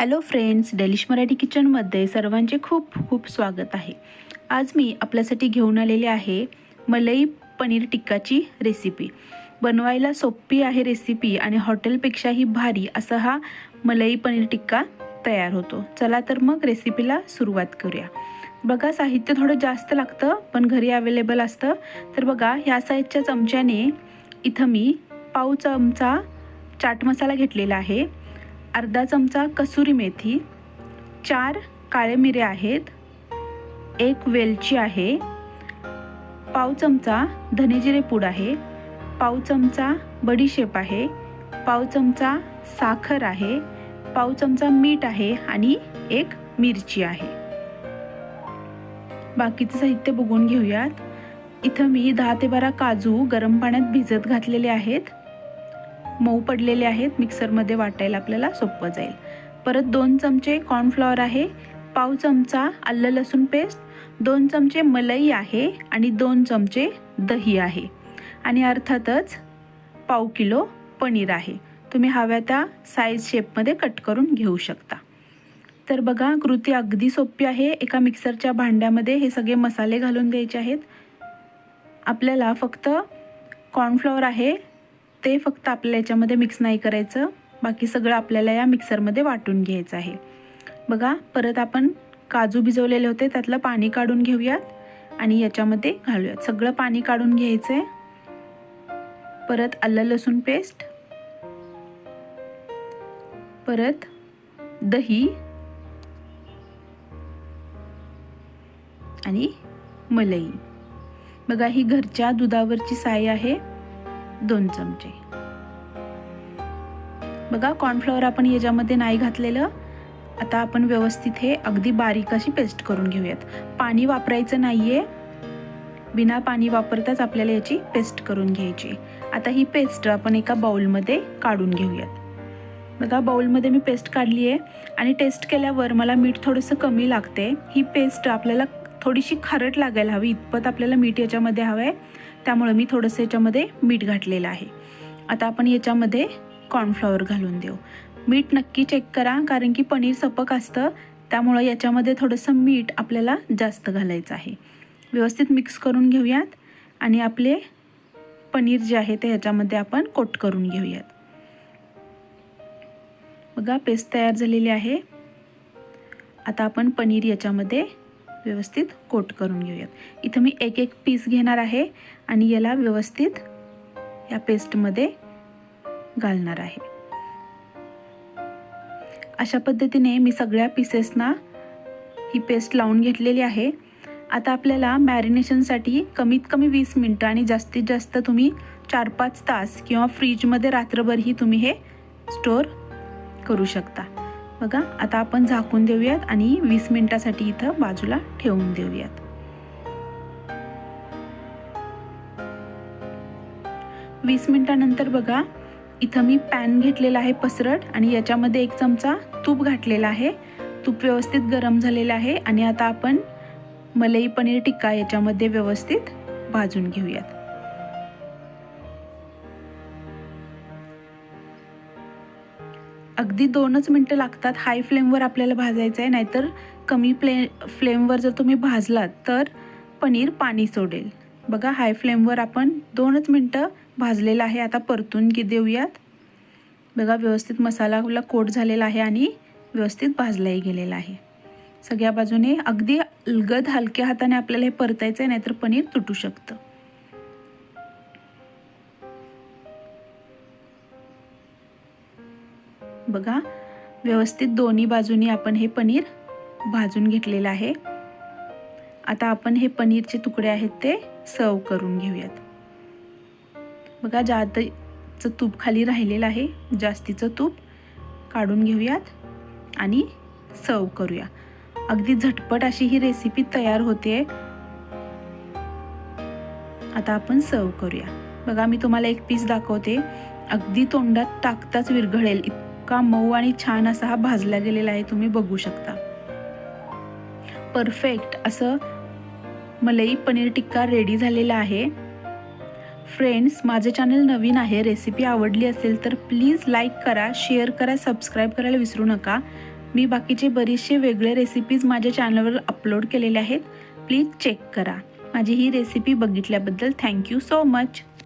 Hello friends delish Marathi किचनमध्ये सर्वांचे खूप खूप स्वागत आहे. आज मी आपल्यासाठी घेऊन आलेले आहे मलई पनीर टिक्काची रेसिपी बनवायला सोपी आहे रेसिपी आणि हॉटेलपेक्षाही भारी असा हा मलई पनीर टिक्का तयार होतो. चला तर मग रेसिपीला सुरुवात करूया. बघा साहित्य थोडं जास्त लागतं पण घरी अवेलेबल असतं. तर बघा ह्या साईजच्या चमच्याने इथं मी पाव चमचा चाट मसाला घेतलेला आहे. अर्धा चमचा कसुरी मेथी चार काळे मिरे आहेत एक वेलची आहे पाव चमचा धनेजिरे पूड आहे पाव चमचा बडीशेप आहे पाव चमचा साखर आहे पाव चमचा मीठ आहे आणि एक मिरची आहे. बाकीचं साहित्य बघून घेऊयात. इथं मी दहा ते बारा काजू गरम पाण्यात भिजत घातलेले आहेत. मऊ पडलेले आहेत मिक्सरमध्ये वाटायला आपल्याला सोपं जाईल. परत दोन चमचे कॉर्नफ्लॉवर आहे पाव चमचा आलं लसूण पेस्ट दोन चमचे मलई आहे आणि दोन चमचे दही आहे. आणि अर्थातच पाव किलो पनीर आहे. तुम्ही हव्या त्या साईज शेपमध्ये कट करून घेऊ शकता. तर बघा कृती अगदी सोपी आहे. एका मिक्सरच्या भांड्यामध्ये हे सगळे मसाले घालून द्यायचे आहेत. आपल्याला फक्त कॉर्नफ्लॉवर आहे ते फक्त आपल्याला याच्यामध्ये मिक्स नाही करायचं. बाकी सगळं आपल्याला या मिक्सरमध्ये वाटून घ्यायचं आहे. बघा परत आपण काजू भिजवलेले होते त्यातलं पाणी काढून घेऊयात आणि याच्यामध्ये घालूयात. सगळं पाणी काढून घ्यायचं आहे परत आलं लसूण पेस्ट परत दही. आणि मलई. बघा ही घरच्या दुधावरची साई आहे. दोन चमचे. बघा कॉर्नफ्लॉवर आपण याच्यामध्ये नाही घातलेलं. आता आपण व्यवस्थित हे अगदी बारीक अशी पेस्ट करून घेऊयात. पाणी वापरायचं नाही आहे बिना पाणी वापरताच आपल्याला याची पेस्ट करून घ्यायची. आता ही पेस्ट आपण एका बाउलमध्ये काढून घेऊयात. बघा बाउलमध्ये मी पेस्ट काढली आहे आणि टेस्ट केल्यावर मला मीठ थोडंसं कमी लागते ही पेस्ट आपल्याला थोडीशी खारट लागायला हवी इतपत आपल्याला मीठ याच्यामध्ये हवं आहे त्यामुळं मी थोडंसं याच्यामध्ये मीठ घातलेलं आहे. आता आपण याच्यामध्ये कॉर्नफ्लॉवर घालून देऊ. मीठ नक्की चेक करा कारण की पनीर सपक असतं. त्यामुळं याच्यामध्ये थोडंसं मीठ आपल्याला जास्त घालायचं आहे. व्यवस्थित मिक्स करून घेऊयात. आणि आपले पनीर जे आहे ते ह्याच्यामध्ये आपण कोट करून घेऊयात. बघा पेस्ट तयार झालेली आहे. आता आपण पनीर याच्यामध्ये व्यवस्थित कोट करून घेऊयात. इथं मी एक एक पीस घेणार आहे आणि याला व्यवस्थित या पेस्टमध्ये घालणार आहे. अशा पद्धतीने मी सगळ्या पीसेसना ही पेस्ट लावून घेतलेली आहे. आता आपल्याला मॅरिनेशनसाठी कमीत कमी वीस मिनटं आणि जास्तीत जास्त तुम्ही चार पाच तास किंवा फ्रीजमध्ये रात्रभरही तुम्ही हे स्टोअर करू शकता. बघा आता आपण झाकून देऊयात आणि वीस मिनटासाठी इथं बाजूला ठेवून देऊयात. वीस मिनटानंतर बघा इथं मी पॅन घेतलेला आहे पसरट आणि याच्यामध्ये एक चमचा तूप घातलेला आहे. तूप व्यवस्थित गरम झालेलं आहे आणि आता आपण मलई पनीर टिक्का याच्यामध्ये व्यवस्थित भाजून घेऊयात. अगदी दोनच मिनटं लागतात. हाय फ्लेमवर आपल्याला भाजायचं आहे नाहीतर कमी प्ले फ्लेमवर जर तुम्ही भाजलात तर पनीर पाणी सोडेल. बघा हाय फ्लेमवर आपण दोनच मिनटं भाजलेलं आहे. आता परतून घे देऊयात. बघा व्यवस्थित मसाला कोट झालेला आहे आणि व्यवस्थित भाजलाही गेलेला आहे. सगळ्या बाजूने अगदी अलगद हलक्या हाताने आपल्याला हे परतायचं आहे नाहीतर पनीर तुटू शकतं. बघा व्यवस्थित दोन्ही बाजूनी आपण हे पनीर भाजून घेतलेलं आहे. आता आपण हे पनीरचे तुकडे आहेत ते सर्व करून घेऊयात. बघा जातचं तूप खाली राहिलेलं आहे जास्तीचं तूप काढून घेऊयात आणि सर्व करूया. अगदी झटपट अशी ही रेसिपी तयार होते. आता आपण सर्व करूया. बघा मी तुम्हाला एक पीस दाखवते. अगदी तोंडात टाकताच विरघळेल. मका मऊ आणि छान असा हा भाजला गेलेला आहे तुम्ही बघू शकता. परफेक्ट असं मलई पनीर टिक्का रेडी झालेला आहे. फ्रेंड्स माझे चॅनल नवीन आहे रेसिपी आवडली असेल तर प्लीज लाईक करा शेअर करा सबस्क्राईब करायला विसरू नका. मी बाकीचे बरेचसे वेगळे रेसिपीज माझ्या चॅनलवर अपलोड केलेले आहेत. प्लीज चेक करा. माझी ही रेसिपी बघितल्याबद्दल थँक्यू सो मच